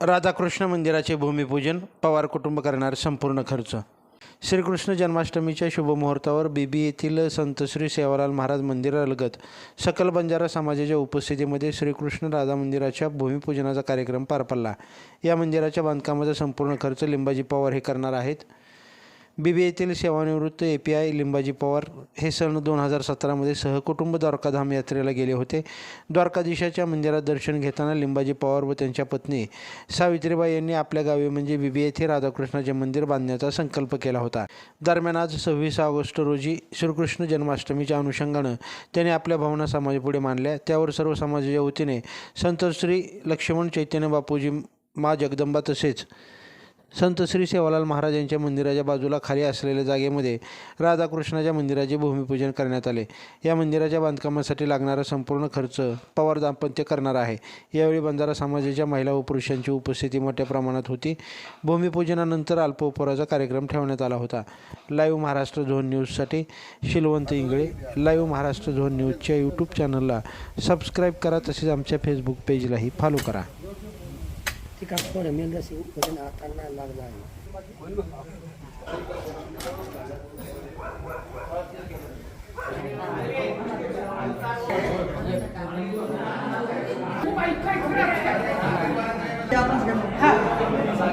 राधाकृष्ण मंदिराचे भूमिपूजन पवार कुटुंब करणार संपूर्ण खर्च. श्रीकृष्ण जन्माष्टमीच्या शुभमुहूर्तावर बीबी येथील संत श्री सेवालाल महाराज मंदिरालगत सकल बंजारा समाजाच्या उपस्थितीमध्ये श्रीकृष्ण राधा मंदिराच्या भूमिपूजनाचा कार्यक्रम पार पडला. या मंदिराच्या बांधकामाचा संपूर्ण खर्च लिंबाजी पवार हे करणार आहेत. बी बी एतील सेवानिवृत्त A P I Limbaji Pawar हे सन दोन हजार सतरामध्ये सहकुटुंब द्वारकाधाम यात्रेला गेले होते. द्वारकाधीशाच्या मंदिरात दर्शन घेताना लिंबाजी पवार व त्यांच्या पत्नी सावित्रीबाई यांनी आपल्या गावी म्हणजे बी बी येथे राधाकृष्णाचे मंदिर बांधण्याचा संकल्प केला होता. दरम्यान आज सव्वीस ऑगस्ट रोजी श्रीकृष्ण जन्माष्टमीच्या अनुषंगानं त्यांनी आपल्या भावना समाजापुढे मांडल्या. त्यावर सर्व समाजाच्या वतीने संत श्री लक्ष्मण चैतन्य बापूजी मा जगदंबा तसेच संत श्री सेवालाल महाराज यांच्या मंदिराच्या बाजूला खाली असलेल्या जागेमध्ये राधाकृष्णाच्या मंदिराचे भूमिपूजन करण्यात आले. या मंदिराच्या बांधकामासाठी लागणारा संपूर्ण खर्च पवार दाम्पत्य करणार आहे. यावेळी बंजारा समाजाच्या महिला व पुरुषांची उपस्थिती मोठ्या प्रमाणात होती. भूमिपूजनानंतर अल्पोपहाराचा कार्यक्रम ठेवण्यात आला होता. लाईव्ह महाराष्ट्र झोन न्यूजसाठी शिलवंत इंगळे लाईव्ह महाराष्ट्र झोन न्यूजच्या यूट्यूब चॅनलला सबस्क्राईब करा तसेच आमच्या फेसबुक पेजलाही फॉलो करा. ती का थोडं वजन लागला आहे. आहे